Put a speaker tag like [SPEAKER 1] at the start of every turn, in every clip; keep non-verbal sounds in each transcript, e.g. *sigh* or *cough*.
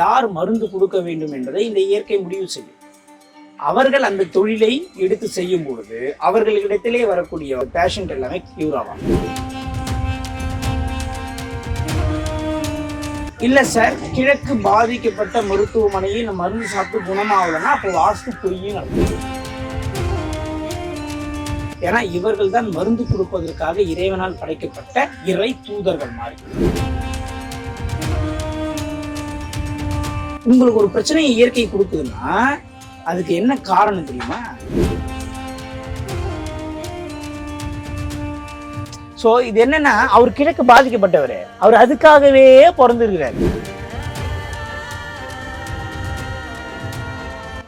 [SPEAKER 1] யார் மருந்து கொடுக்க வேண்டும் என்பதை இந்த இயற்கை முடிவு செய்யும். அவர்கள் அந்த தொழிலை எடுத்து செய்யும் பொழுது அவர்களிடத்திலே வரக்கூடிய பேஷண்ட் எல்லாமே கியூர் ஆவாங்க. இல்ல சார் கிழக்கு பாதிக்கப்பட்ட மருத்துவமனையில் மருந்து சாப்பிட்டு குணமாகலன்னா அப்போ வாஸ்து பொய்யும் நடக்கும். ஏன்னா இவர்கள் தான் மருந்து கொடுப்பதற்காக இறைவனால் படைக்கப்பட்ட இறை தூதர்கள் மாதிரி. உங்களுக்கு ஒரு பிரச்சனையை இயற்கை கொடுக்குதுன்னா அதுக்கு என்ன காரணம் தெரியுமா? சோ இது என்னன்னா அவர் கிழக்கு பாதிக்கப்பட்டவர். அவர் அதுக்காகவே பிறந்திருக்கிறார்.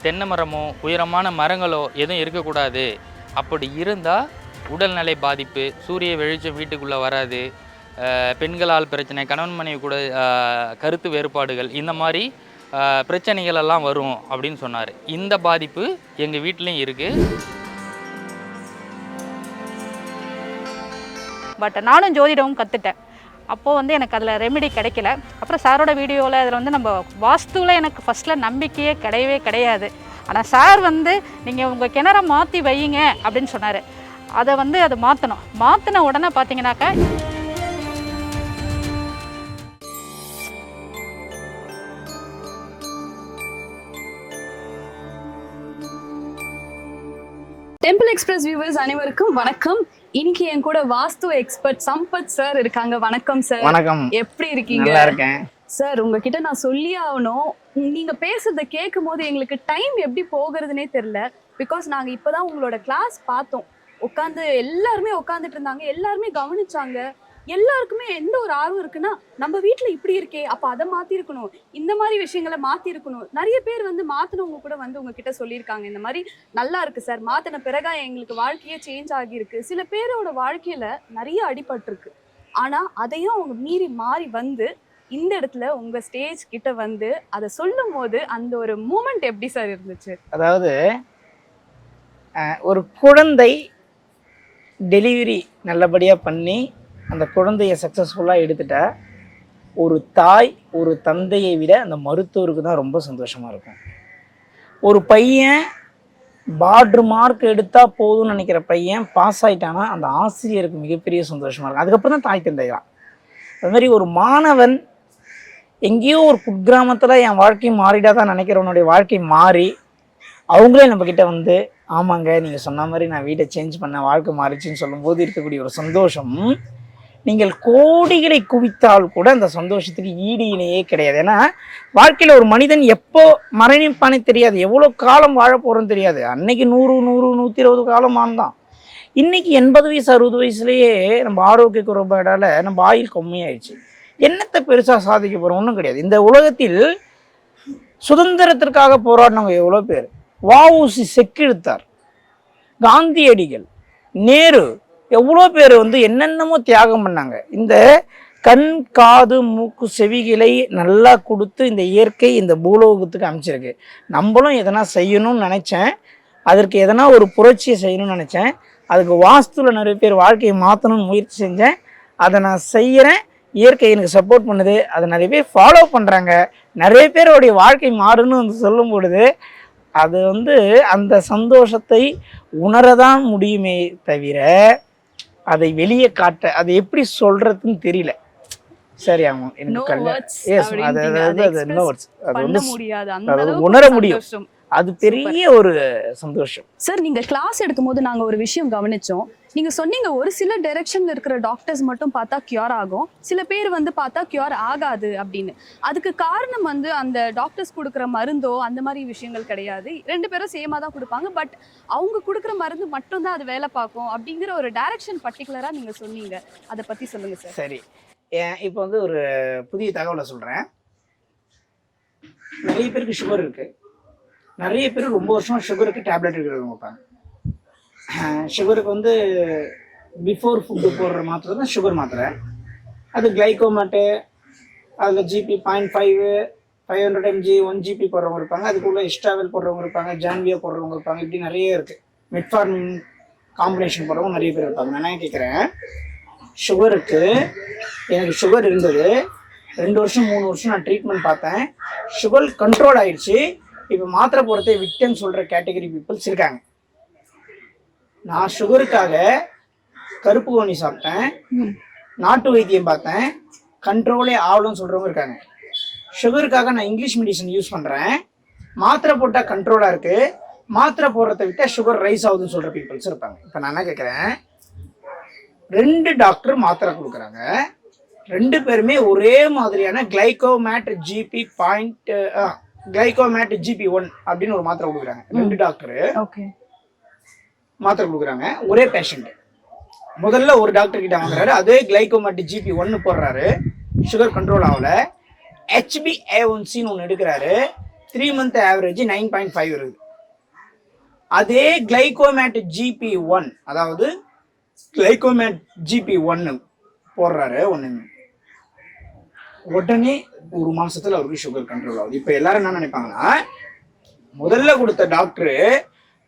[SPEAKER 2] தென்னை மரமோ உயரமான மரங்களோ எதுவும் இருக்கக்கூடாது. அப்படி இருந்தால் உடல்நிலை பாதிப்பு சூரிய வெளிச்சம் வீட்டுக்குள்ளே வராது பெண்களால் பிரச்சனை கணவன் மனைவி கூட கருத்து வேறுபாடுகள் இந்த மாதிரி பிரச்சனைகள் எல்லாம் வரும் அப்படின்னு சொன்னார். இந்த பாதிப்பு எங்கள் வீட்லேயும் இருக்குது
[SPEAKER 3] பட் நானும் ஜோதிடமும் கற்றுட்டேன் அப்போது வந்து எனக்கு அதில் ரெமெடி கிடைக்கல. அப்புறம் சாரோட வீடியோவில் அதில் வந்து நம்ம வாஸ்துவில் எனக்கு ஃபஸ்ட்டில் நம்பிக்கையே கிடையவே கிடையாது. ஆனால் சார் வந்து நீங்கள் உங்கள் கிணற மாற்றி வையுங்க அப்படின்னு சொன்னார். அதை வந்து அதை மாற்றணும் மாற்றின உடனே பார்த்தீங்கன்னாக்கா
[SPEAKER 4] டெம்பிள் எக்ஸ்பிரஸ் வியூவர்ஸ் அனைவருக்கும் வணக்கம். இன்னைக்கு என் கூட வாஸ்து எக்ஸ்பர்ட் சம்பத் சார் இருக்காங்க. வணக்கம் சார்
[SPEAKER 1] வணக்கம்.
[SPEAKER 4] எப்படி இருக்கீங்க?
[SPEAKER 1] நல்லா இருக்கேன்.
[SPEAKER 4] சார் உங்ககிட்ட நான் சொல்லி ஆகணும். நீங்க பேசுறத கேட்கும் போது எங்களுக்கு டைம் எப்படி போகிறதுனே தெரியல. பிகாஸ் நாங்க இப்பதான் உங்களோட கிளாஸ் பார்த்தோம். உட்காந்து எல்லாருமே உட்காந்துட்டு இருந்தாங்க. எல்லாருமே கவனிச்சாங்க. எல்லாருக்குமே எந்த ஒரு ஆர்வம் இருக்குன்னா நம்ம வீட்டில் இப்படி இருக்கே அப்ப அதை மாற்றிருக்கணும் இந்த மாதிரி விஷயங்களை மாத்திருக்கணும். நிறைய பேர் வந்து மாத்தினவங்க கூட வந்து உங்ககிட்ட சொல்லியிருக்காங்க. இந்த மாதிரி நல்லா இருக்கு சார். மாத்தின பிறகா எங்களுக்கு வாழ்க்கையே சேஞ்ச் ஆகியிருக்கு. சில பேரோட வாழ்க்கையில நிறைய அடிபட்டிருக்கு. ஆனா அதையும் அவங்க மீறி மாறி வந்து இந்த இடத்துல உங்க ஸ்டேஜ் கிட்ட வந்து அதை சொல்லும் போது அந்த ஒரு மூமெண்ட் எப்படி சார் இருந்துச்சு?
[SPEAKER 1] அதாவது ஒரு குழந்தை டெலிவரி நல்லபடியாக பண்ணி அந்த குழந்தைய சக்ஸஸ்ஃபுல்லாக எடுத்துட்டா ஒரு தாய் ஒரு தந்தையை விட அந்த மருத்துவருக்கு தான் ரொம்ப சந்தோஷமாக இருக்கும். ஒரு பையன் பார்டர் மார்க் எடுத்தால் போதும்னு நினைக்கிற பையன் பாஸ் ஆயிட்டானா அந்த ஆசிரியருக்கு மிகப்பெரிய சந்தோஷமாக இருக்கும். அதுக்கப்புறம் தான் தாய் தந்தை தான். அது மாதிரி ஒரு மாணவன் எங்கேயோ ஒரு குக்கிராமத்தில் என் வாழ்க்கை மாறிடாதான் நினைக்கிறவனுடைய வாழ்க்கை மாறி அவங்களே நம்மக்கிட்ட வந்து ஆமாங்க நீங்கள் சொன்ன மாதிரி நான் வீட்டை சேஞ்ச் பண்ண வாழ்க்கை மாறிச்சுன்னு சொல்லும்போது இருக்கக்கூடிய ஒரு சந்தோஷம் நீங்கள் கோடிகளை குவித்தால் கூட அந்த சந்தோஷத்துக்கு ஈடு இணையே கிடையாது. ஏன்னா வாழ்க்கையில் ஒரு மனிதன் எப்போ மரணிப்பானே தெரியாது எவ்வளோ காலம் வாழ போகிறோன்னு தெரியாது. அன்னைக்கு நூறு நூறு நூற்றி இருபது காலம் ஆண்டான் இன்னைக்கு எண்பது வயசு அறுபது வயசுலேயே நம்ம ஆரோக்கிய குறைபாடால் நம்ம ஆயுள் கம்மியாயிடுச்சு. என்னத்தை பெருசாக சாதிக்க போகிறோம் ஒன்றும் கிடையாது. இந்த உலகத்தில் சுதந்திரத்திற்காக போராடினவங்க எவ்வளோ பேர்? வஉசி செக்கிழுத்தார். காந்தியடிகள் நேரு எவ்வளோ பேர் வந்து என்னென்னமோ தியாகம் பண்ணாங்க. இந்த கண் காது மூக்கு செவிகளை நல்லா கொடுத்து இந்த இயற்கை இந்த பூலோகத்துக்கு அமைச்சிருக்கு. நம்மளும் எதனா செய்யணும்னு நினச்சேன். அதற்கு எதனா ஒரு புரட்சியை செய்யணும்னு நினச்சேன். அதுக்கு வாஸ்துவில் நிறைய பேர் வாழ்க்கையை மாற்றணும்னு முயற்சி செஞ்சேன். அதை நான் செய்கிறேன் இயற்கை எனக்கு சப்போர்ட் பண்ணுது. அதை நிறைய பேர் ஃபாலோ பண்ணுறாங்க நிறைய பேருடைய வாழ்க்கை மாறுன்னு வந்து சொல்லும் பொழுது அது வந்து அந்த சந்தோஷத்தை உணரதான் முடியுமே தவிர அதை வெளியே காட்ட அதை எப்படி சொல்றதுன்னு தெரியல சரி ஆமாம்
[SPEAKER 4] நோ
[SPEAKER 1] எனக்கு கல்யாணம் எஸ் அது அதாவது அது. அது வந்து உணர முடியும். அது பெரிய ஒரு சந்தோஷம்.
[SPEAKER 4] சார் நீங்க கிளாஸ் எடுக்கும்போது நாங்க ஒரு விஷயம் கவனிச்சோம். நீங்க சொன்னீங்க ஒரு சில டைரக்ஷன்ல இருக்கிற டாக்டர்ஸ் மட்டும் பார்த்தா கியூர் ஆகும். சில பேர் வந்து பார்த்தா கியூர் ஆகாது அப்படின்னு. அதுக்கு காரணம் வந்து அந்த டாக்டர்ஸ் கொடுக்குற மருந்தோ அந்த மாதிரி விஷயங்கள் கிடையாது. ரெண்டு பேரும் சேமா தான் கொடுப்பாங்க. பட் அவங்க கொடுக்குற மருந்து மட்டும்தான் அது வேலை பார்க்கும் அப்படிங்கிற ஒரு டைரக்ஷன் பர்டிகுலரா நீங்க சொன்னீங்க. அதை பத்தி சொல்லுங்க சார்.
[SPEAKER 1] சரி இப்போ வந்து ஒரு புதிய தகவலை சொல்கிறேன் நிறைய பேருக்கு சுகர் இருக்கு. நிறைய பேர் ரொம்ப வருஷமா சுகருக்கு டேப்லெட் எடுக்கிறவங்க பார்ப்பாங்க சுகருக்கு வந்து பிஃபோர் ஃபுட்டு போடுற மாத்திரை தான் சுகர் மாத்திரை. அது கிளைகோமேட்டு அதில் GP point five five hundred MG one GP போடுறவங்க இருப்பாங்க. அதுக்குள்ளே எக்ஸ்ட்ராவல் போடுறவங்க இருப்பாங்க ஜான்வியா போடுறவங்க இருப்பாங்க. இப்படி நிறைய இருக்குது மெட்ஃபார்மின் காம்பினேஷன் போடுறவங்க நிறைய பேர் இருப்பாங்க. நான் என்ன கேட்குறேன் சுகருக்கு எனக்கு சுகர் இருந்தது. ரெண்டு வருஷம் மூணு வருஷம் நான் ட்ரீட்மெண்ட் பார்த்தேன். சுகர் கண்ட்ரோல் ஆயிடுச்சு. இப்போ மாத்திரை போடுறதை விட்டேன்னு சொல்கிற கேட்டகரி பீப்புள்ஸ் இருக்காங்க. நான் சுகருக்காக கருப்பு கோணி சாப்பிட்டேன். நாட்டு வைத்தியம் பார்த்தேன். கண்ட்ரோலே ஆகணும்னு சொல்கிறவங்க இருக்காங்க. சுகருக்காக நான் இங்கிலீஷ் மெடிசன் யூஸ் பண்ணுறேன் மாத்திரை போட்டால் கண்ட்ரோலாக இருக்குது மாத்திரை போடுறத விட்டால் சுகர் ரைஸ் ஆகுதுன்னு சொல்கிற பீப்புள்ஸ் இருப்பாங்க. இப்போ நான் என்ன கேட்குறேன் ரெண்டு டாக்டர் மாத்திரை கொடுக்குறாங்க. ரெண்டு பேருமே ஒரே மாதிரியான Glycomet GP point Glycomet GP one அப்படின்னு ஒரு மாத்திரை கொடுக்குறாங்க. ரெண்டு டாக்டர்
[SPEAKER 4] ஓகே.
[SPEAKER 1] மாத்திரை கொடுக்குறாங்க. ஒரே பேஷண்ட் முதல்ல ஒரு டாக்டர் கிட்ட வாங்குறாரு. அதே கிளைகோமேட் ஜிபி ஒன்று போடுறாரு. சுகர் கண்ட்ரோல் ஆகல. ஹெச்பி ஏ ஒன்சின்னு ஒன்று எடுக்கிறாரு. Three month average nine point five இருக்குது அதே கிளைகோமேட் ஜிபி ஒன் அதாவது கிளைகோமேட் ஜிபி ஒன்று போடுறாரு ஒன்று உடனே ஒரு மாசத்துல அவருக்கு சுகர் கண்ட்ரோல் ஆகுது. இப்போ எல்லாரும் என்ன நினைப்பாங்கன்னா முதல்ல கொடுத்த டாக்டரு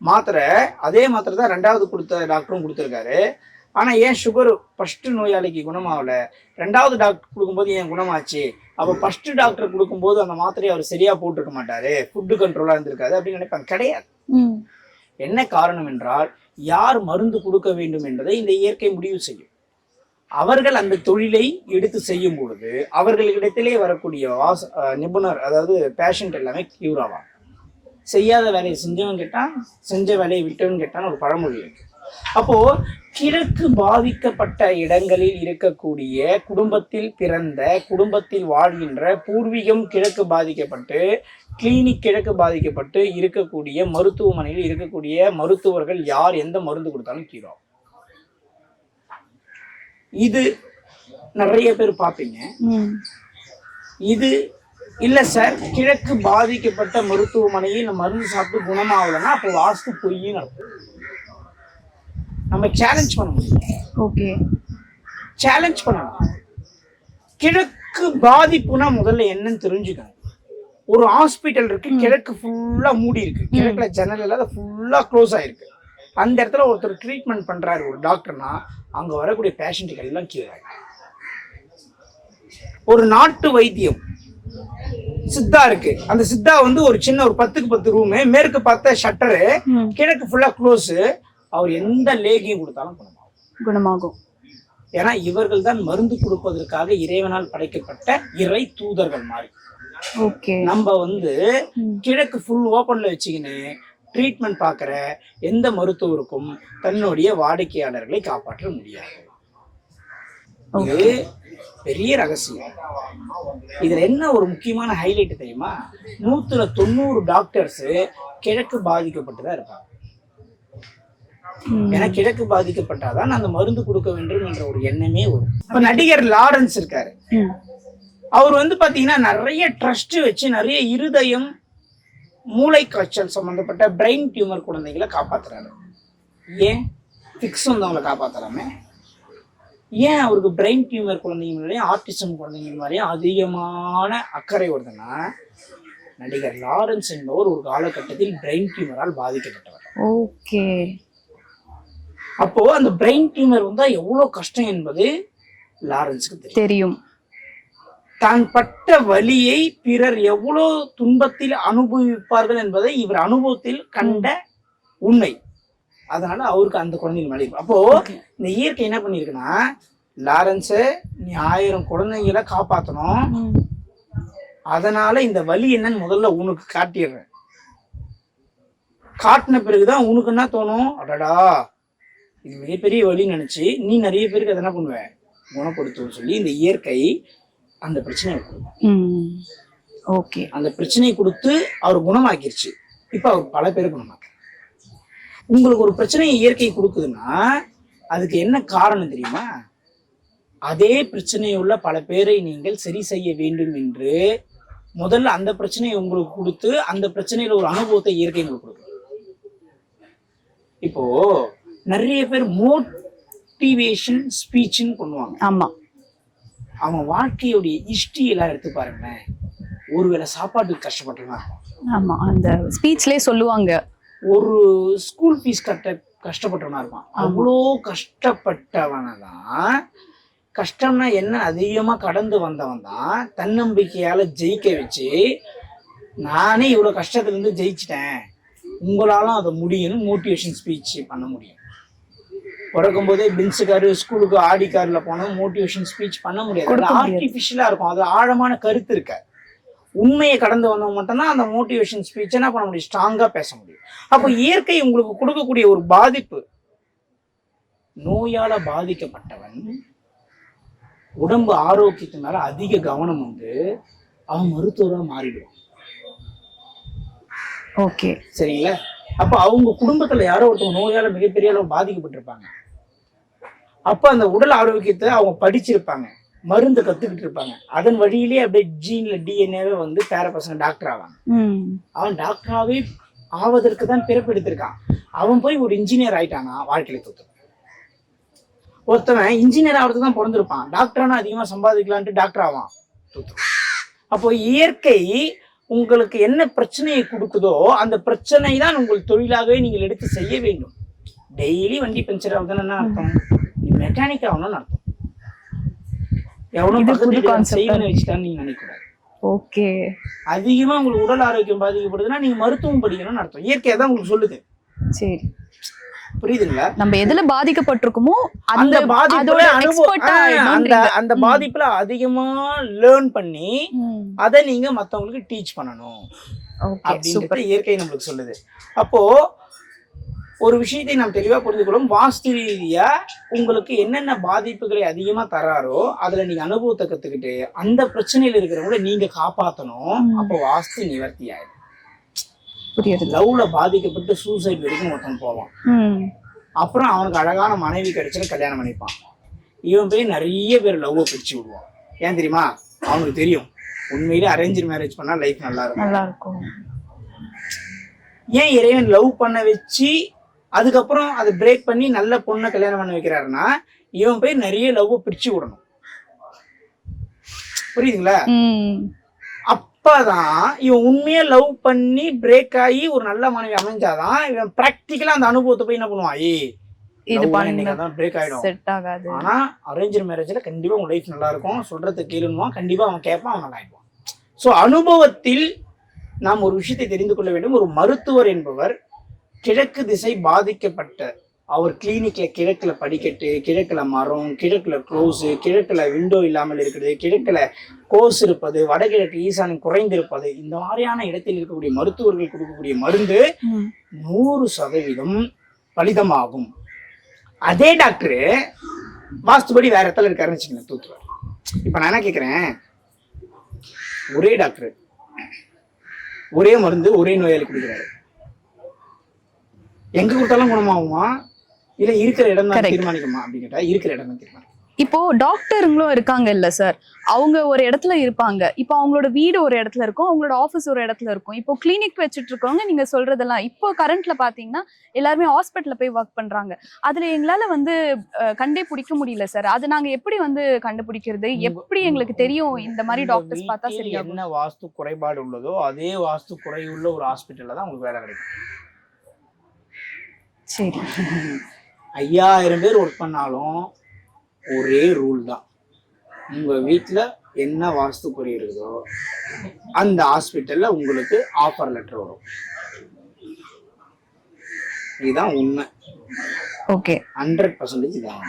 [SPEAKER 1] மாத்திரை அதே மாத்திரை தான் ரெண்டாவது கொடுத்த டாக்டரும் கொடுத்துருக்காரு. ஆனா ஏன் சுகர் ஃபர்ஸ்ட் நோயாளிக்கு குணமாகல? ரெண்டாவது டாக்டர் கொடுக்கும்போது ஏன் குணமாச்சு? அப்போ ஃபர்ஸ்ட் டாக்டர் கொடுக்கும்போது அந்த மாத்திரையை அவர் சரியா போட்டுருக்க மாட்டாரு. ஃபுட்டு கண்ட்ரோலா இருந்திருக்காது அப்படின்னு நினைப்பாங்க. கிடையாது. என்ன காரணம் என்றால் யார் மருந்து கொடுக்க வேண்டும் என்பதை இந்த இயற்கை முடிவு செய்யும். அவர்கள் அந்த தொழிலை எடுத்து செய்யும் பொழுது அவர்களிடத்திலே வரக்கூடிய வாச நிபுணர் அதாவது பேஷண்ட் எல்லாமே கியூர் ஆவாங்க. செய்யாத வேலையை செஞ்சவன் கேட்டான் செஞ்ச வேலையை விட்டவன் கேட்டான் ஒரு பழமொழி இருக்கு. அப்போ கிழக்கு பாதிக்கப்பட்ட இடங்களில் இருக்கக்கூடிய குடும்பத்தில் பிறந்த குடும்பத்தில் வாழ்கின்ற பூர்வீகம் கிழக்கு பாதிக்கப்பட்டு கிளினிக் கிழக்கு பாதிக்கப்பட்டு இருக்கக்கூடிய மருத்துவமனையில் இருக்கக்கூடிய மருத்துவர்கள் யார் எந்த மருந்து கொடுத்தாலும் கீழே இது நிறைய பேர் பார்ப்பீங்க. இது இல்ல சார் கிழக்கு பாதிக்கப்பட்ட மருத்துவமனையில் மருந்து சாப்பிட்டு குணமாகலைன்னா அப்போ வாஸ்து பொய்ன்னு அர்த்தம் நம்ம சேலஞ்ச் பண்ண முடியும்
[SPEAKER 4] ஓகே.
[SPEAKER 1] சேலஞ்ச் பண்ணணும். கிழக்கு பாதிப்புனா முதல்ல என்னன்னு தெரிஞ்சுக்கணும். ஒரு ஹாஸ்பிட்டல் இருக்கு கிழக்கு ஃபுல்லா மூடி இருக்கு. கிழக்குல ஜன்னல் இல்லாத ஃபுல்லா க்ளோஸ் ஆயிருக்கு. அந்த இடத்துல ஒருத்தர் ட்ரீட்மெண்ட் பண்றாரு ஒரு டாக்டர்னா அங்க வரக்கூடிய பேஷண்ட்டுக்கு எல்லாம் கியூர் ஒரு நாட்டு வைத்தியம் சித்தா இருக்கு. அந்த சித்தா வந்து ஒரு சின்ன ஒரு பத்துக்கு பத்து ரூமு மேற்கு பார்த்த ஷட்டரு கிழக்கு ஃபுல்லா க்ளோஸ் அவர் எந்த லேகியம் கொடுத்தாலும் குணமாகும்.
[SPEAKER 4] குணமாகும்.
[SPEAKER 1] ஏன்னா இவர்கள் தான் மருந்து கொடுப்பதற்காக இறைவனால் படைக்கப்பட்ட இறை தூதர்கள் மாதிரி நம்ம வந்து. கிழக்கு ஃபுல் ஓப்பன்ல வச்சுக்கின்னு ட்ரீட்மெண்ட் பார்க்குற எந்த மருத்துவருக்கும் தன்னுடைய வாடிக்கையாளர்களை காப்பாற்ற முடியாது. இது பெரிய ரகசியம். இதுல என்ன ஒரு முக்கியமான ஹைலைட் தெரியுமா? நூத்துல தொண்ணூறு டாக்டர்ஸ் கிழக்கு பாதிக்கப்பட்டு தான் இருப்பாங்க. ஏன்னா கிழக்கு பாதிக்கப்பட்டாதான் அந்த மருந்து கொடுக்க வேண்டும் என்ற ஒரு எண்ணமே வரும். இப்ப நடிகர் லாரன்ஸ் இருக்காரு. அவர் வந்து பாத்தீங்கன்னா நிறைய ட்ரஸ்ட் வச்சு நிறைய இருதயம் மூளை காய்ச்சல் சம்பந்தப்பட்ட பிரெயின் டியூமர் குழந்தைகளை காப்பாத்துறாரு. ஏன்? ஃபிக்ஸ் வந்தவங்களை காப்பாத்தலாமே ஏன் அவருக்கு பிரெயின் டியூமர் குழந்தைங்க மேலேயும் ஆர்டிசம் குழந்தைங்க மேலேயும் அதிகமான அக்கறை வருதுன்னா நடிகர் லாரன்ஸ் என்பவர் ஒரு காலகட்டத்தில் பிரெயின் டியூமரால் பாதிக்கப்பட்டவர்.
[SPEAKER 4] ஓகே.
[SPEAKER 1] அப்போ அந்த பிரெயின் டியூமர் வந்தா எவ்வளவு கஷ்டம் என்பது லாரன்ஸுக்கு தெரியும். தான் பட்ட வலியை பிறர் எவ்வளவு துன்பத்தில் அனுபவிப்பார்கள் என்பதை இவர் அனுபவத்தில் கண்ட உண்மை. அதனால அவருக்கு அந்த குழந்தைங்க மேலே. அப்போ இந்த இயற்கை என்ன பண்ணிருக்குன்னா லாரன்ஸ் நீ ஆயிரம் குழந்தைங்களை காப்பாத்தணும். அதனால இந்த வலி என்னன்னு முதல்ல உனக்கு காட்டிடுறேன். காட்டின பிறகுதான் உனக்கு என்ன தோணும்? அடடா இது மிகப்பெரிய வலின்னு நினைச்சு நீ நிறைய பேருக்கு அதை என்ன பண்ணுவ? குணப்படுத்துவோம் சொல்லி இந்த இயற்கை அந்த பிரச்சனையை
[SPEAKER 4] ஓகே.
[SPEAKER 1] அந்த பிரச்சனையை கொடுத்து அவர் குணமாக்கிருச்சு. இப்போ அவர் பல பேர் குணமாக்க உங்களுக்கு ஒரு பிரச்சனையை இயற்கை கொடுக்குதுன்னா அதுக்கு என்ன காரணம் தெரியுமா? அதே பிரச்சனையை உள்ள பல பேரை நீங்கள் சரி செய்ய வேண்டும் என்று முதல்ல அந்த பிரச்சனையை உங்களுக்கு கொடுத்து அந்த பிரச்சனையில ஒரு அனுபவத்தை இயற்கை உங்களுக்கு கொடுக்கும். இப்போ நிறைய பேர் மோட்டிவேஷன் ஸ்பீச்னு பண்ணுவாங்க.
[SPEAKER 4] ஆமா.
[SPEAKER 1] அவன் வாழ்க்கையுடைய ஹிஸ்டரி எல்லாம் எடுத்து பாருங்களேன். ஒருவேளை சாப்பாட்டுக்கு கஷ்டப்பட்டவனா இருப்பான்
[SPEAKER 4] ஆமா அந்த ஸ்பீச்லயே சொல்லுவாங்க.
[SPEAKER 1] ஒரு ஸ்கூல் ஃபீஸ் கட்ட கஷ்டப்பட்டவனா இருப்பான். அவ்வளோ கஷ்டப்பட்டவனை தான் கஷ்டம்னா என்ன அதிகமாக கடந்து வந்தவன் தான் தன்னம்பிக்கையால் ஜெயிக்க வச்சு நானே இவ்வளோ கஷ்டத்துலேருந்து ஜெயிச்சிட்டேன். உங்களாலும் அதை முடியும்னு மோட்டிவேஷன் ஸ்பீச் பண்ண முடியும். பிறக்கும் போதே பென்ஸு காரு ஸ்கூலுக்கு ஆடி காரில் போனால் மோட்டிவேஷன் ஸ்பீச் பண்ண முடியாது. ஆர்டிஃபிஷியலாக இருக்கும். அது ஆழமான கருத்து இருக்க. உண்மையை கடந்து வந்தவங்க மட்டும்தான் அந்த மோட்டிவேஷன் ஸ்பீச் என்ன பண்ண முடியும்? ஸ்ட்ராங்காக பேச முடியும். அப்போ இயற்கை உங்களுக்கு கொடுக்கக்கூடிய ஒரு பாதிப்பு நோயால பாதிக்கப்பட்டவன் உடம்பு ஆரோக்கியத்து மேல அதிக கவனம் வந்து அவன் மருத்துவராக மாறிடுவான்.
[SPEAKER 4] ஓகே.
[SPEAKER 1] சரிங்களா? அப்ப அவங்க குடும்பத்துல யாரோ ஒருத்தவங்க நோயால மிகப்பெரிய அளவு பாதிக்கப்பட்டிருப்பாங்க. அப்ப அந்த உடல் ஆரோக்கியத்தை அவங்க படிச்சிருப்பாங்க. மருந்து கத்துக்கிட்டு இருப்பாங்க. அதன் வழியிலேயே அப்படியே ஜீன்ல டிஎன்ஏவே வந்து பேர பசங்க டாக்டர் ஆவாங்க. அவன் டாக்டராகவே ஆவதற்கு தான் பிறப்பெடுத்திருக்கான் அவன் போய் ஒரு இன்ஜினியர் ஆயிட்டானா வாழ்க்கையில தோத்து. ஒருத்தவன் இன்ஜினியர் ஆகிறதுக்கு தான் பிறந்திருப்பான். டாக்டரானா அதிகமா சம்பாதிக்கலான்ட்டு டாக்டர் ஆவான். தோத்து. அப்போ இயற்கை உங்களுக்கு என்ன பிரச்சனையை கொடுக்குதோ அந்த பிரச்சனை தான் உங்கள் தொழிலாகவே நீங்கள் எடுத்து செய்ய வேண்டும். டெய்லி வண்டி பஞ்சர் ஆகுதுன்னு என்ன அர்த்தம்? மெக்கானிக் ஆகணும்னு அர்த்தம். எவனோ
[SPEAKER 4] இது
[SPEAKER 1] பக்கத்து. செய்வனை வச்சுட்டான்னு நீங்க நினைக்கக்கூடாது.
[SPEAKER 4] ஓகே.
[SPEAKER 1] அதிகமா உங்களுக்கு உடல் ஆரோக்கியம் பாதிக்கப்படுதுன்னா நீங்க மருத்துவம் படிக்கணும்னு அர்த்தம். இயற்கையா தான் உங்களுக்கு சொல்லுது.
[SPEAKER 4] சரி.
[SPEAKER 1] புரியுதுங்களா
[SPEAKER 4] நம்ம எதுல பாதிக்கப்பட்டிருக்கோம்
[SPEAKER 1] அந்த பாதிப்புல அந்த. அந்த. பாதிப்புல அதிகமா லேர்ன் பண்ணி. அதை நீங்க மத்தவங்களுக்கு டீச் பண்ணணும். அப்படின்றது இயற்கை நம்மளுக்கு சொல்லுது. அப்போ ஒரு விஷயத்தை நாம் தெளிவா புரிஞ்சுக்கணும் வாஸ்து ரீதியா உங்களுக்கு என்னென்ன பாதிப்புகளை அதிகமா தராரோ அதுல நீங்க அனுபவத்தை கத்துக்கிட்டு அந்த பிரச்சனையில இருக்கிறவங்கள நீங்க காப்பாத்தணும்.
[SPEAKER 4] ம்.
[SPEAKER 1] அப்போ வாஸ்து நிவர்த்தி ஆயிடும்.
[SPEAKER 4] புரியுது.
[SPEAKER 1] லவ்ல பாதிக்கப்பட்டு சூசைட் வரைக்கும் ஒருத்தன் போவான். அப்புறம் அவனுக்கு அழகான மனைவி கிடைச்சிட்டு கல்யாணம் பண்ணிப்பான். இவன் போய் நிறைய பேர் லவ்வை பிரிச்சு விடுவான். ஏன் தெரியுமா? அவனுக்கு தெரியும். உண்மையிலே அரேஞ்ச் மேரேஜ் பண்ணா லைஃப் நல்லா இருக்கும்.
[SPEAKER 4] நல்லா இருக்கும்.
[SPEAKER 1] ஏன் இறைவன் லவ் பண்ண வச்சு அதுக்கப்புறம் அதை பிரேக் பண்ணி நல்ல பொண்ணை கல்யாணம் பண்ண வைக்கிறாருன்னா இவன் போய் நிறைய லவ்வை பிரிச்சு விடணும். புரியுதுங்களா? அப்பதான் இவன் உண்மையா லவ் பண்ணி பிரேக் ஆகி ஒரு நல்ல மனைவி அமைஞ்சாதான் இவன் ப்ராக்டிக்கலா அந்த அனுபவத்தை போய் என்ன பண்ணுவான்? ஏய்
[SPEAKER 4] இது பண்ண
[SPEAKER 1] தான் பிரேக் ஆயிடும்.
[SPEAKER 4] செட் ஆகாது.
[SPEAKER 1] ஆனா அரேஞ்ச் மேரேஜ்ல கண்டிப்பா உங்க லைஃப் நல்லா இருக்கும் சொல்றதை கேளுன்னுவான். கண்டிப்பா அவன் கேட்பான் அவன் ஆயிடுவான் ஸோ அனுபவத்தில் நாம் ஒரு விஷயத்தை தெரிந்து கொள்ள வேண்டும். ஒரு மருத்துவர் என்பவர் கிழக்கு திசை பாதிக்கப்பட்ட அவர் கிளினிக்ல கிழக்குல படிக்கட்டு கிழக்குல மரம் கிழக்குல க்ளோஸு கிழக்குல விண்டோ இல்லாமல் இருக்கிறது கிழக்குல கோஸ் இருப்பது வடகிழக்கு ஈசானம் குறைந்திருப்பது இந்த மாதிரியான இடத்தில் இருக்கக்கூடிய மருத்துவர்கள் கொடுக்கக்கூடிய மருந்து. நூறு சதவீதம் பலிதமாகும். அதே டாக்டரு வாஸ்துபடி வேற இடத்துல இருக்காருன்னு வச்சுக்கோங்க தூத்துவார். இப்ப நான் என்ன கேட்குறேன் ஒரே டாக்டர். ஒரே மருந்து ஒரே நோயாளி கொடுக்குறாரு. எங்க கொடுத்தாலும் குணமாகுமா? இல்ல இருக்கிற இடம் தான். தீர்மானிக்குமா அப்படின்னு கேட்டா இருக்கிற இடம் தான் தீர்மானிக்கும்.
[SPEAKER 4] இப்போ டாக்டருங்களும் இருக்காங்க இல்ல சார் அவங்க ஒரு இடத்துல இருப்பாங்க. இப்போ அவங்களோட வீடு ஒரு இடத்துல இருக்கும் அவங்களோட ஆஃபீஸ் ஒரு இடத்துல இருக்கும். இப்போ கிளினிக் வச்சுட்டு இருக்கவங்க நீங்க சொல்றதெல்லாம் இப்போ கரண்ட்ல பாத்தீங்கன்னா எல்லாருமே ஹாஸ்பிட்டல்ல போய் ஒர்க் பண்றாங்க. அதுல எங்களால வந்து கண்டே பிடிக்க முடியல சார் அது நாங்க எப்படி வந்து கண்டுபிடிக்கிறது? எப்படி எங்களுக்கு தெரியும் இந்த மாதிரி டாக்டர்ஸ் பார்த்தா சரியாகும்
[SPEAKER 1] என்ன வாஸ்து குறைபாடு உள்ளதோ அதே வாஸ்து குறையுள்ள ஒரு ஹாஸ்பிட்டல்ல தான் உங்களுக்கு வேலை கிடைக்கும்.
[SPEAKER 4] சரி.
[SPEAKER 1] ஐயாயிரம் பேர் ஒர்க் பண்ணாலும் ஒரே ரூல் தான். உங்க வீட்ல என்ன வாஸ்து குறை இருக்குதோ அந்த ஹாஸ்பிட்டல்ல உங்களுக்கு ஆஃபர் லெட்டர் வரும். இதுதான் உண்மை.
[SPEAKER 4] ஓகே
[SPEAKER 1] ஹண்ட்ரட் பர்சன்டேஜ் இதான்.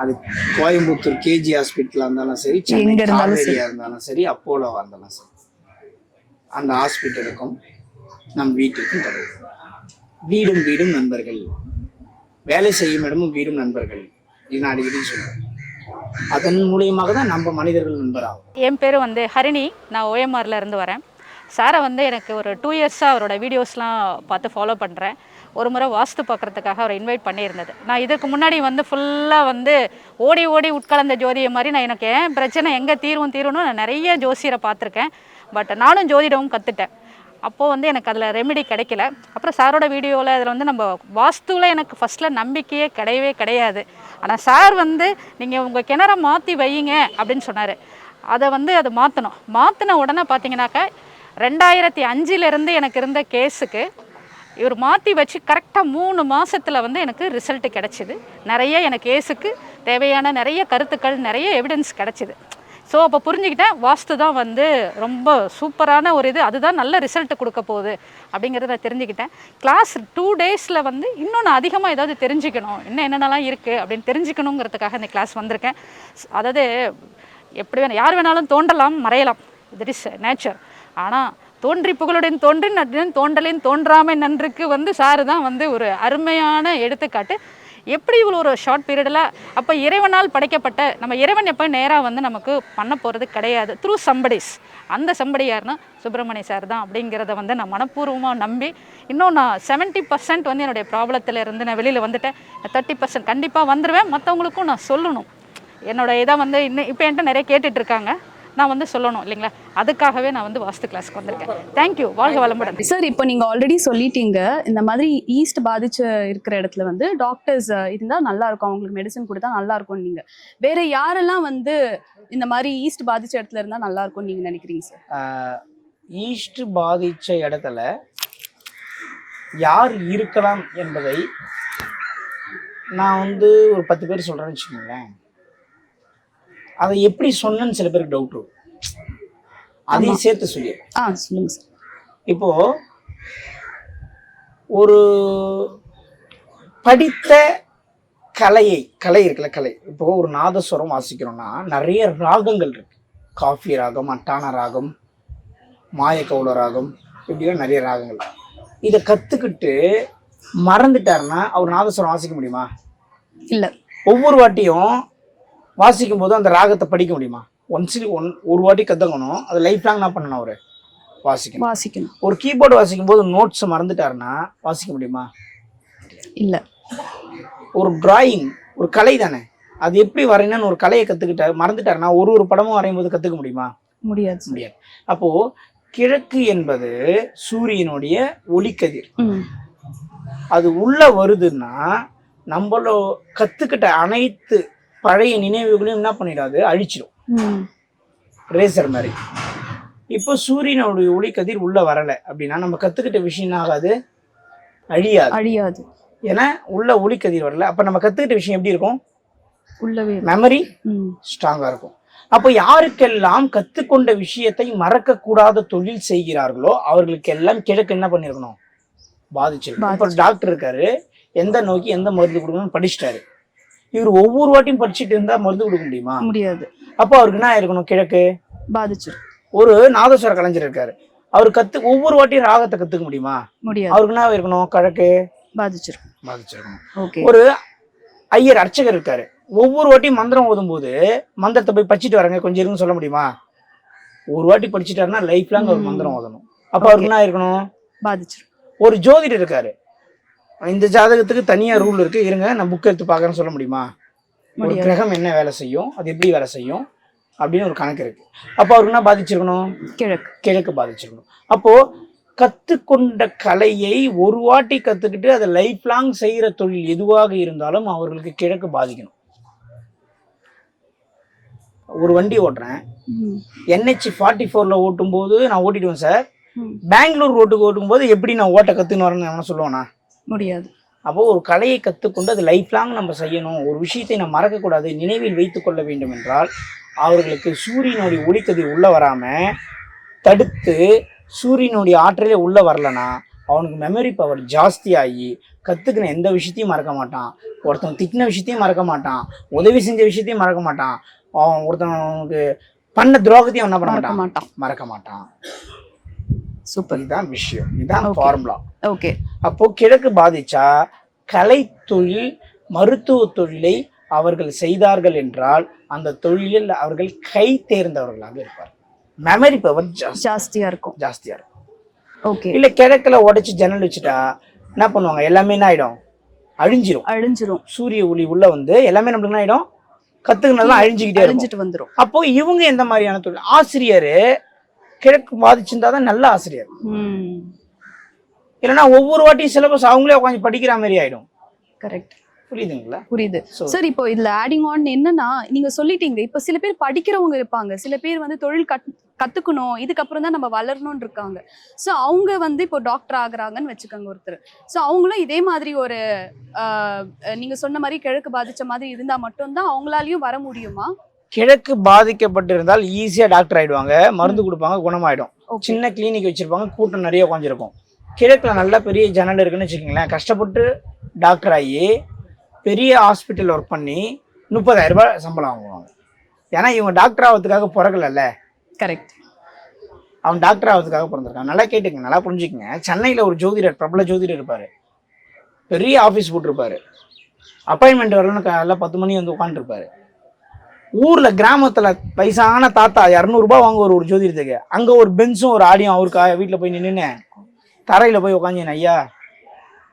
[SPEAKER 1] அது கோயம்புத்தூர் கேஜி ஹாஸ்பிட்டலா இருந்தாலும் சரி சென்னை
[SPEAKER 4] இருந்தாலும் சரி.
[SPEAKER 1] காவேரியா இருந்தாலும் சரி அந்த ஹாஸ்பிட்டலுக்கும் நம் வீட்டுக்கும் தொடர்பு. வீடும் வீடும் நண்பர்கள். வேலை செய்யும் இடமும் வீடும் நண்பர்கள். இது நான் அடிக்கடி அதன் மூலியமாக தான் நம்ம மனிதர்கள் நண்பராகும்.
[SPEAKER 3] என் பேர் வந்து ஹரிணி. நான் ஓஎம்ஆர்ல இருந்து வரேன். சாரை வந்து எனக்கு ஒரு டூ இயர்ஸாக அவரோட வீடியோஸ்லாம் பார்த்து ஃபாலோ பண்ணுறேன் ஒரு முறை வாஸ்து பார்க்குறதுக்காக அவரை இன்வைட் பண்ணியிருந்தது. நான் இதுக்கு முன்னாடி வந்து ஃபுல்லாக வந்து ஓடி ஓடி உட்கலந்த ஜோதியை மாதிரி நான் எனக்கு ஏன் பிரச்சனை எங்கே தீரும் தீரும்னு நான் நிறைய ஜோசியரை பார்த்துருக்கேன். பட் நானும் ஜோதிடமும் கற்றுட்டேன் அப்போது வந்து எனக்கு அதில் ரெமெடி கிடைக்கல. அப்புறம் சாரோட வீடியோவில் அதில் வந்து நம்ம வாஸ்துவில் எனக்கு ஃபஸ்ட்டில் நம்பிக்கையே கிடையவே கிடையாது. ஆனால் சார் வந்து நீங்கள் உங்கள் கிணற மாற்றி வையுங்க அப்படின்னு சொன்னார். அதை வந்து அதை மாற்றணும் மாற்றின உடனே பார்த்தீங்கன்னாக்கா ரெண்டாயிரத்தி அஞ்சிலேருந்து எனக்கு இருந்த கேஸுக்கு இவர் மாற்றி வச்சு கரெக்டாக மூணு மாதத்தில் வந்து எனக்கு ரிசல்ட் கிடச்சிது. நிறைய எனக்கு கேஸுக்கு தேவையான நிறைய கருத்துக்கள் நிறைய எவிடன்ஸ் கிடச்சிது. ஸோ அப்போ புரிஞ்சுக்கிட்டேன். வாஸ்து தான் வந்து ரொம்ப சூப்பரான ஒரு இது. அதுதான் நல்ல ரிசல்ட் கொடுக்க போகுது அப்படிங்கிறத நான் தெரிஞ்சுக்கிட்டேன். கிளாஸ் டூ டேஸில் வந்து இன்னும் நான் அதிகமாக ஏதாவது தெரிஞ்சுக்கணும். இன்னும் என்னென்னலாம் இருக்குது அப்படின்னு தெரிஞ்சுக்கணுங்கிறதுக்காக இந்த கிளாஸ் வந்திருக்கேன். அதாவது எப்படி வேணும் யார் வேணாலும் தோன்றலாம் மறையலாம். இட் இஸ் நேச்சர் ஆனால் தோன்றி புகழுடன் தோன்றி நன்றின் தோண்டலின் தோன்றாமை நன்றுக்கு வந்து சாரு தான் வந்து ஒரு அருமையான எடுத்துக்காட்டு. எப்படி இவ்வளோ ஒரு ஷார்ட் பீரியடில் அப்போ இறைவனால் படைக்கப்பட்ட நம்ம இறைவன் எப்போ நேராக வந்து நமக்கு பண்ண போகிறது கிடையாது? த்ரூ சம்படிஸ் அந்த சம்படி யாருன்னா சுப்பிரமணிய சார் தான் அப்படிங்கிறத வந்து நான் மனப்பூர்வமாக நம்பி இன்னும் நான் செவன்ட்டி பர்சன்ட் வந்து என்னுடைய ப்ராப்ளத்தில் இருந்து நான் வெளியில் வந்துட்டேன். தேர்ட்டி பர்சன்ட் கண்டிப்பாக வந்துடுவேன் மற்றவங்களுக்கும் நான் சொல்லணும். என்னோட இதை வந்து இன்னும் இப்போ என்கிட்ட நிறைய கேட்டுட்ருக்காங்க நான் வந்து சொல்லணும் இல்லைங்களா? அதுக்காகவே நான் வந்து வாஸ்து கிளாஸ்க்கு வந்திருக்கேன். தேங்க்யூ வாழ்க வளமுடன்.
[SPEAKER 4] சார் இப்போ நீங்க ஆல்ரெடி சொல்லிட்டீங்க இந்த மாதிரி ஈஸ்ட் பாதிச்சு இருக்கிற இடத்துல வந்து டாக்டர்ஸ் இருந்தா நல்லா இருக்கும். அவங்களுக்கு மெடிசன் கொடுத்தா நல்லா இருக்கும் நீங்க. வேற யாரெல்லாம் வந்து இந்த மாதிரி ஈஸ்ட் பாதிச்ச இடத்துல இருந்தா நல்லா இருக்கும் நீங்க நினைக்கிறீங்க சார்
[SPEAKER 1] ஈஸ்ட் பாதிச்ச இடத்துல யார் இருக்கலாம் என்பதை நான் வந்து ஒரு பத்து பேர் சொல்கிறேன்னு வச்சுக்கோங்களேன். அதை எப்படி சொன்னேன்னு சில பேருக்கு டவுட் வரும். அதையும் சேர்த்து சொல்லி
[SPEAKER 4] ஆ சொல்லுங்க சார்.
[SPEAKER 1] இப்போ ஒரு படித்த கலையை கலை இருக்குல்ல கலை. இப்போ ஒரு நாதஸ்வரம் வாசிக்கிறோம்னா நிறைய ராகங்கள் இருக்கு. காஃபி ராகம் அட்டான ராகம் மாயக்கவுள ராகம் இப்படிலாம் நிறைய ராகங்கள். இதை கற்றுக்கிட்டு மறந்துட்டாருன்னா அவர் நாதஸ்வரம் வாசிக்க முடியுமா?
[SPEAKER 4] இல்ல.
[SPEAKER 1] ஒவ்வொரு வாட்டியும் வாசிக்கும் போது அந்த ராகத்தை படிக்க முடியுமா? ஒன்ஸ் ஒன் ஒரு வாட்டி கற்றுக்கணும் அது லைஃப் லாங் என்ன பண்ணணும் அவர். வாசிக்கணும்.
[SPEAKER 4] வாசிக்கணும்.
[SPEAKER 1] ஒரு கீபோர்டு வாசிக்கும் போது நோட்ஸ் மறந்துட்டாருன்னா வாசிக்க முடியுமா?
[SPEAKER 4] இல்ல.
[SPEAKER 1] ஒரு டிராயிங் ஒரு கலை தானே. அது எப்படி வரையணும்னு ஒரு கலையை கற்றுக்கிட்ட மறந்துட்டாருன்னா ஒரு ஒரு படமும் வரையும் போது கற்றுக்க முடியுமா?
[SPEAKER 4] முடியாது.
[SPEAKER 1] முடியாது. அப்போ கிழக்கு என்பது சூரியனுடைய ஒளிக்கதிர். அது உள்ள வருதுன்னா நம்மளோ கத்துக்கிட்ட அனைத்து பழைய நினைவுகளையும் என்ன பண்ணிடாது? அழிச்சிடும் ரேசர் மாதிரி. இப்போ சூரியனுடைய ஒளிக்கதிர் உள்ள வரலை அப்படின்னா நம்ம கத்துக்கிட்ட விஷயம் ஆகாது? அழியாது.
[SPEAKER 4] அழியாது.
[SPEAKER 1] ஏன்னா உள்ள ஒளிக்கதிர் வரல. அப்ப நம்ம கத்துக்கிட்ட விஷயம் எப்படி இருக்கும்?
[SPEAKER 4] உள்ளவே.
[SPEAKER 1] மெமரி
[SPEAKER 4] ம்.
[SPEAKER 1] ஸ்ட்ராங்கா இருக்கும். அப்போ யாருக்கெல்லாம் கத்துக்கொண்ட விஷயத்தை மறக்க கூடாத தொழில் செய்கிறார்களோ அவர்களுக்கெல்லாம் கிழக்கு என்ன பண்ணிருக்கணும்? பாதிச்சிருக்கும் இப்போ டாக்டர் இருக்காரு. எந்த நோக்கி எந்த மருந்து கொடுக்கணும்னு படிச்சிட்டாரு. இவர் ஒவ்வொரு வாட்டியும் படிச்சுட்டு இருந்தா மருந்து கொடுக்க முடியுமா?
[SPEAKER 4] முடியாது.
[SPEAKER 1] அப்போ அவருக்கு என்ன இருக்கணும் கிழக்கு?
[SPEAKER 4] பாதிச்சிரும்.
[SPEAKER 1] ஒரு நாதஸ்வர கலைஞர் இருக்காரு. அவர் கத்து ஒவ்வொரு வாட்டியும் ராகத்தை கத்துக்க முடியுமா?
[SPEAKER 4] முடியாது.
[SPEAKER 1] அவருக்கு என்ன இருக்கணும் கிழக்கு?
[SPEAKER 4] பாதிச்சிரும்.
[SPEAKER 1] பாதிச்சிருக்கணும்.
[SPEAKER 4] ஓகே.
[SPEAKER 1] ஒரு ஐயர் அர்ச்சகர் இருக்காரு. ஒவ்வொரு வாட்டியும் மந்திரம் ஓதும்போது மந்திரத்தை போய் படிச்சுட்டு வரங்க கொஞ்சம் இருங்க சொல்ல முடியுமா? ஒரு வாட்டி படிச்சுட்டாருன்னா லைஃப் லாங் அவர். மந்திரம் ஓதணும். அப்ப அவருக்கு என்ன இருக்கணும்
[SPEAKER 4] பாதிச்சிரும்.
[SPEAKER 1] ஒரு ஜோதிடர் இருக்காரு. இந்த ஜாதகத்துக்கு தனியா ரூல் இருக்கு. இருங்க நான் புக் எடுத்து பார்க்கறேன்னு சொல்ல முடியுமா? ஒரு கிரகம் என்ன வேலை செய்யும்? அது எப்படி வேலை செய்யும்? அப்படின்னு ஒரு கணக்கு இருக்கு. அப்போ அவருக்கு என்ன பாதிச்சிருக்கணும்?
[SPEAKER 4] கிழக்கு.
[SPEAKER 1] கிழக்கு பாதிச்சிருக்கணும். அப்போ கத்துக்கொண்ட கலையை ஒரு வாட்டி கத்துக்கிட்டு அதை லைஃப் லாங் செய்யற தொழில் எதுவாக இருந்தாலும் அவர்களுக்கு கிழக்கு பாதிக்கணும். ஒரு வண்டி ஓட்டுறேன். என்ஹெச் ஃபார்ட்டி ஃபோர்ல ஓட்டும் போது நான் ஓட்டிடுவேன் சார். பெங்களூர் ரோட்டுக்கு ஓட்டும் போது எப்படி நான் ஓட்ட கத்துன்னு வரேன்னு எவனா சொல்லுவானா?
[SPEAKER 4] முடியாது.
[SPEAKER 1] அப்போ ஒரு கலையை கற்றுக்கொண்டு அது லைஃப் லாங் நம்ம செய்யணும். ஒரு விஷயத்தை நம்ம மறக்கக்கூடாது. நினைவில் வைத்துக் கொள்ள வேண்டும் என்றால் அவர்களுக்கு சூரியனுடைய ஒளிக்கதிர் உள்ள வராம தடுத்து சூரியனுடைய ஆற்றலே உள்ள வரலனா அவனுக்கு மெமரி பவர் ஜாஸ்தியாகி கத்துக்கின எந்த விஷயத்தையும் மறக்க மாட்டான். ஒருத்தன் திட்டின விஷயத்தையும் மறக்க மாட்டான். உதவி செஞ்ச விஷயத்தையும் மறக்க மாட்டான். அவன் ஒருத்தனுக்கு பண்ண துரோகத்தையும் என்ன பண்ண மாட்டான். மறக்க மாட்டான்.
[SPEAKER 4] சூப்பர்.
[SPEAKER 1] இதுதான் விஷயம். இதுதான். Formula
[SPEAKER 4] okay.
[SPEAKER 1] அப்போ கிழக்கு பாதிச்சா கலை தொழில் மருத்துவ தொழிலை அவர்கள் செய்தார்கள் என்றால் அந்த தொழிலில் அவர்கள் கை தேர்ந்தவர்களாக இருப்பார் மெமரி பவர் ஜாஸ்தி.
[SPEAKER 4] ஜாஸ்தியா இருக்கும்.
[SPEAKER 1] ஜாஸ்தியா இருக்கும்.
[SPEAKER 4] ஓகே.
[SPEAKER 1] இல்ல கிழக்குல உடைச்சு ஜன்னல் வச்சுட்டா என்ன பண்ணுவாங்க? எல்லாமே என்ன ஆயிடும்? அழிஞ்சிரும்.
[SPEAKER 4] அழிஞ்சிரும்.
[SPEAKER 1] சூரிய ஒளி உள்ள வந்து எல்லாமே நம்மளுக்கு என்ன ஆயிடும்? கத்துக்கினதெல்லாம் அழிஞ்சுக்கிட்டே
[SPEAKER 4] அழிஞ்சிட்டு வந்துரும்.
[SPEAKER 1] அப்போ இவங்க எந்த மாதிரியான தொழில்? ஆசிரியர் கிழக்கு பாதிச்சிருந்தா தான் நல்ல ஆசிரியர். இல்லைன்னா ஒவ்வொரு வாட்டியும் சிலபஸ் அவங்களே உட்காந்து படிக்கிற மாதிரி ஆயிடும்.
[SPEAKER 4] கரெக்ட்
[SPEAKER 1] புரியுதுங்களா?
[SPEAKER 4] புரியுது. சார் இப்போ இதுல ஆடிங் ஆன் என்னன்னா நீங்க சொல்லிட்டீங்க இப்போ சில பேர் படிக்கிறவங்க இருப்பாங்க. சில பேர் வந்து தொழில் கத் கத்துக்கணும் இதுக்கப்புறம் தான் நம்ம வளரணும்னு இருக்காங்க. ஸோ அவங்க வந்து இப்போ டாக்டர் ஆகுறாங்கன்னு வச்சுக்கோங்க ஒருத்தர். ஸோ அவங்களும் இதே மாதிரி ஒரு நீங்க சொன்ன மாதிரி கிழக்கு பாதிச்ச மாதிரி இருந்தா மட்டும்தான் அவங்களாலயும் வர முடியுமா?
[SPEAKER 1] கிழக்கு பாதிக்கப்பட்டிருந்தால் ஈஸியா டாக்டர் ஆயிடுவாங்க. மருந்து கொடுப்பாங்க குணமாயிடும். சின்ன கிளினிக் வச்சிருப்பாங்க கூட்டம் நிறைய உட்காந்துருக்கும் கிழக்குல நல்ல பெரிய ஜன்னல் இருக்குன்னு வச்சுக்கோங்களேன். கஷ்டப்பட்டு டாக்டர் ஆகி பெரிய ஹாஸ்பிட்டல் ஒர்க் பண்ணி முப்பதாயிரம் ரூபாய் சம்பளம் வாங்குவாங்க. ஏன்னா இவங்க டாக்டர் ஆகிறதுக்காக பிறக்கலல்ல.
[SPEAKER 4] கரெக்ட்
[SPEAKER 1] அவன் டாக்டர் ஆகிறதுக்காக பிறந்திருக்கான். நல்லா கேட்டுங்க நல்லா புரிஞ்சுக்கங்க. சென்னையில் ஒரு ஜோதிடர் பிரபல ஜோதிடர் இருப்பார். பெரிய ஆஃபீஸ் போட்டிருப்பாரு. அப்பாயின்மெண்ட் வரலன்னு காலைல பத்து மணி வந்து உட்காந்துருப்பாரு ஊரில் கிராமத்தில் வயசான தாத்தா இரநூறுபா வாங்குவார் ஒரு ஜோதிடத்துக்கு. அங்கே ஒரு பெஞ்சும் ஒரு ஆடியும் அவருக்கு வீட்டில் போய் நின்று தரையில் போய் உட்காந்து ஐயா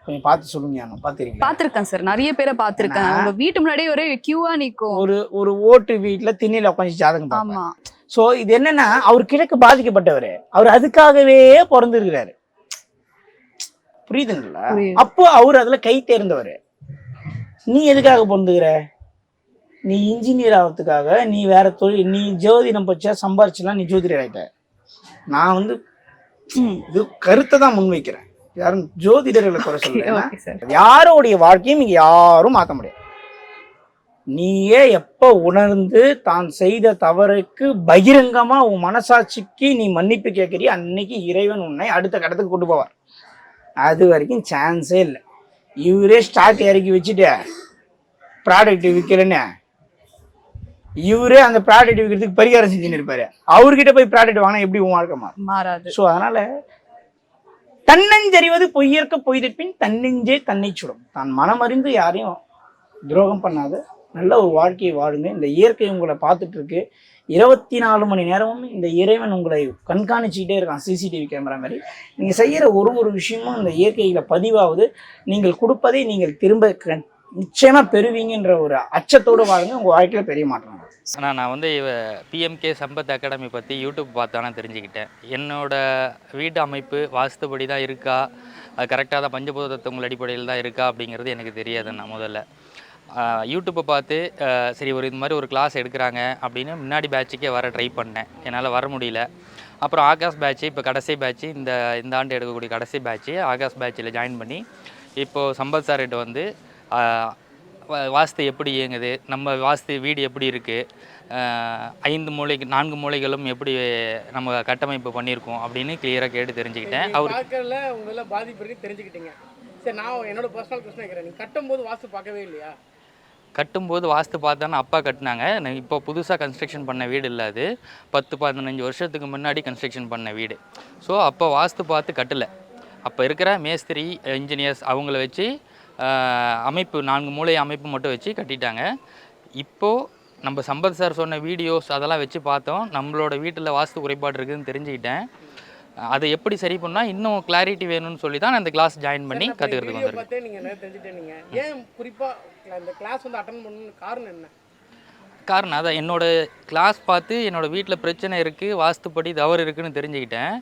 [SPEAKER 1] கொஞ்சம் பார்த்து சொல்லுங்க பார்த்துருக்கீங்களா
[SPEAKER 4] பாத்திருக்கேன் சார் நிறைய பேரை பாத்திருக்கேன்
[SPEAKER 1] ஏன்னா-
[SPEAKER 4] உங்க வீட்டு முன்னாடியே ஒரே கியூவா நிக்கும்.
[SPEAKER 1] ஒரு ஒரு ஓட்டு வீட்டில் திண்ணையில் உட்காந்து ஜாதகம்
[SPEAKER 4] ஆமா.
[SPEAKER 1] ஸோ இது என்னன்னா அவர் கிழக்கு பாதிக்கப்பட்டவர். அவர் அதுக்காகவே பிறந்திருக்கிறாரு. புரியுதுங்களா?
[SPEAKER 4] புரியுது.
[SPEAKER 1] அப்போ அவர் அதுல கை தேர்ந்தவர். நீ எதுக்காக பிறந்துக்கிற? நீ இன்ஜினியர் ஆகிறதுக்காக நீ வேற தொழில் நீ ஜோதிடம் பச்சா சம்பாரிச்சுலாம் நீ ஜோதிடர் ஆயிட்ட. நான் வந்து. இது கருத்தை தான் முன்வைக்கிறேன். யாரும் ஜோதிடர்களை குறை சொல்ல *laughs* யாரோடைய வாழ்க்கையும் இங்க யாரும் மாற்ற முடியாது. நீயே எப்ப உணர்ந்து தான் செய்த தவறுக்கு பகிரங்கமா உன் மனசாட்சிக்கு நீ மன்னிப்பு கேட்கறிய அன்னைக்கு இறைவன் உன்னை அடுத்த கட்டத்துக்கு கொண்டு போவார். அது வரைக்கும் சான்ஸே இல்லை. இவரே ஸ்டாக் இறக்கி வச்சுட்டு ப்ராடக்ட் விற்கலன்னு இவரே அந்த ப்ராடக்ட் விற்கிறதுக்கு பரிகாரம் செஞ்சுன்னு இருப்பாரு. அவர்கிட்ட போய் ப்ராடக்ட் வாங்கினா எப்படி உன் வாழ்க்கை
[SPEAKER 4] மாறாது.
[SPEAKER 1] ஸோ அதனால தன்னஞ்சறிவது பொய்யற்க பொய்தப்பின் தன்னெஞ்சே தன்னை சுடும். தான் மனமறிந்து யாரையும் துரோகம் பண்ணாத நல்ல ஒரு வாழ்க்கையை வாழுங்க. இந்த இயற்கை உங்களை பார்த்துட்டு இருக்கு இருபத்தி நாலு மணி நேரமும் இந்த இறைவன் உங்களை கண்காணிச்சுக்கிட்டே இருக்கான் சிசிடிவி கேமரா மாதிரி. நீங்கள் செய்கிற ஒரு ஒரு விஷயமும் இந்த இயற்கையில் பதிவாகுது நீங்கள் கொடுப்பதை நீங்கள் திரும்ப நிச்சயமா பெறுவீங்கன்ற ஒரு அச்சத்தோடு வாழுங்க உங்கள் வாழ்க்கையில் பெரிய மாற்றம்
[SPEAKER 2] ஆனால் நான் வந்து பிஎம்கே சம்பத் அகாடமி பற்றி யூடியூப் பார்த்தானே தெரிஞ்சுக்கிட்டேன். என்னோட வீட்டு அமைப்பு வாஸ்துபடி தான் இருக்கா? அது கரெக்டாக தான் பஞ்சபூத தத்துவங்கள் அடிப்படையில் தான் இருக்கா அப்படிங்கிறது எனக்கு தெரியாது நான் முதல்ல. யூடியூப்பை பார்த்து சரி ஒரு இது மாதிரி ஒரு கிளாஸ் எடுக்கிறாங்க அப்படின்னு முன்னாடி பேட்சுக்கே வர ட்ரை பண்ணேன். என்னால் வர முடியல. அப்புறம் ஆகாஷ் பேட்ச் இப்போ கடைசி பேட்ச் இந்த இந்த ஆண்டு எடுக்கக்கூடிய கடைசி பேட்ச் ஆகாஷ் பேட்சில் ஜாயின் பண்ணி இப்போது சம்பத் சார்கிட்ட வந்து வாஸ்து எப்படி இயங்குது? நம்ம வாஸ்து வீடு எப்படி இருக்குது ஐந்து மூலைக்கு நான்கு மூலைகளும் எப்படி நம்ம கட்டமைப்பு பண்ணியிருக்கோம் அப்படின்னு கிளியராக கேட்டு தெரிஞ்சுக்கிட்டேன். அவர்
[SPEAKER 5] உங்கள பாதிப்பு இருக்கு தெரிஞ்சுக்கிட்டீங்க. சரி நான் என்னோட பர்சனல் கொஸ்டின் கேட்குறேன் கட்டும்போது வாஸ்து பார்க்கவே இல்லையா?
[SPEAKER 2] கட்டும்போது வாஸ்து பார்த்தான்னு அப்பா கட்டினாங்க. இப்போ புதுசாக கன்ஸ்ட்ரக்ஷன் பண்ண வீடு இல்லை அது. பத்து பதினஞ்சு வருஷத்துக்கு முன்னாடி கன்ஸ்ட்ரக்ஷன் பண்ண வீடு. ஸோ அப்போ வாஸ்து பார்த்து கட்டலை. அப்போ இருக்கிற மேஸ்திரி இன்ஜினியர்ஸ் அவங்கள வச்சு அமைப்பு நான்கு மூலை அமைப்பு மட்டும் வச்சு கட்டிட்டாங்க. இப்போது நம்ம சம்பத் சார் சொன்ன வீடியோஸ் அதெல்லாம் வச்சு பார்த்தோம். நம்மளோட வீட்டில் வாஸ்து குறைபாடு இருக்குதுன்னு தெரிஞ்சுக்கிட்டேன். அதை எப்படி சரி பண்ணால் இன்னும் கிளாரிட்டி வேணும்னு சொல்லி தான் நான் இந்த கிளாஸ் ஜாயின் பண்ணி கற்றுக்கிறதுக்கு
[SPEAKER 5] வீடியோ
[SPEAKER 2] வந்திருக்கேன்.
[SPEAKER 5] பார்த்தே நீங்க நிறைய தெரிஞ்சுட்டீங்க? ஏன் குறிப்பா இந்த கிளாஸ் வந்து அட்டன் பண்ணணும்னு காரணம் என்ன?
[SPEAKER 2] காரணம் அதான் என்னோட கிளாஸ் பார்த்து என்னோட வீட்டில் பிரச்சனை இருக்குது வாஸ்துப்படி தவறு இருக்குன்னு தெரிஞ்சுக்கிட்டேன்.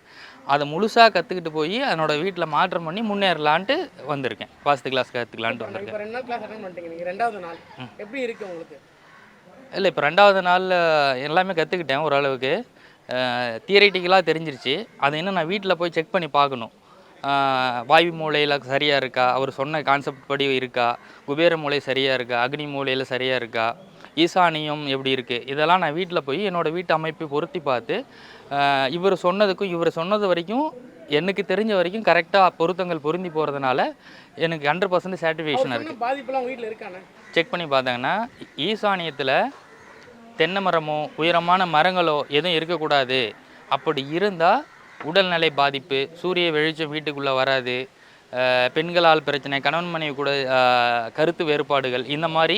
[SPEAKER 2] அதை முழுசாக கற்றுக்கிட்டு போய் என்னோட வீட்டில் மாற்றம் பண்ணி முன்னேறலான்ட்டு வந்திருக்கேன். வாஸ்து கிளாஸ் கற்றுக்கலான்ட்டு வந்திருக்கேன்.
[SPEAKER 5] ரெண்டு நாள் கிளாஸ் அட்டன் பண்ணிட்டீங்க நீங்க. ரெண்டாவது நாள். எப்படி இருக்கு உங்களுக்கு?
[SPEAKER 2] இல்லை இப்போ ரெண்டாவது நாளில் எல்லாமே கற்றுக்கிட்டேன் ஓரளவுக்கு. தியரிட்டிக்கலாக தெரிஞ்சிருச்சு. அதை இன்னும் நான் வீட்டில் போய் செக் பண்ணி பார்க்கணும். அஹ், வாயு மூலையில் சரியாக இருக்கா? அவர் சொன்ன கான்செப்ட் படி இருக்கா? குபேர மூலை சரியாக இருக்கா? அக்னி மூலையில் சரியாக இருக்கா? ஈசானியம் எப்படி இருக்குது இதெல்லாம் நான் வீட்டில் போய் என்னோடய வீட்டு அமைப்பை பொருத்தி பார்த்து இவர் சொன்னதுக்கும் இவர் சொன்னது வரைக்கும் எனக்கு தெரிஞ்ச வரைக்கும் கரெக்டாக பொருத்தங்கள் பொருந்தி போகிறதுனால எனக்கு ஹண்ட்ரட் பர்சன்ட் சாட்டிஸ்ஃபேக்ஷன் இருக்குது
[SPEAKER 5] உங்க வீட்டில் இருக்கானே?
[SPEAKER 2] செக் பண்ணி பார்த்தாங்கன்னா ஈசானியத்தில் தென்னை மரமோ உயரமான மரங்களோ எதுவும் இருக்கக்கூடாது. அப்படி இருந்தால் உடல்நிலை பாதிப்பு சூரிய வெளிச்சம் வீட்டுக்குள்ளே வராது பெண்களால் பிரச்சனை கணவன் மனைவி கூட கருத்து வேறுபாடுகள் இந்த மாதிரி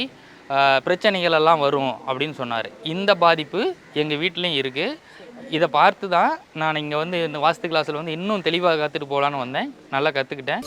[SPEAKER 2] பிரச்சனைகள் எல்லாம் வரும் அப்படின்னு சொன்னார். இந்த பாதிப்பு எங்கள் வீட்லேயும் இருக்குது இதை பார்த்து தான் நான் இங்கே வந்து இந்த வாஸ்து கிளாஸில் வந்து இன்னும் தெளிவாக கற்றுட்டு போகலான்னு வந்தேன். நல்லா கற்றுக்கிட்டேன்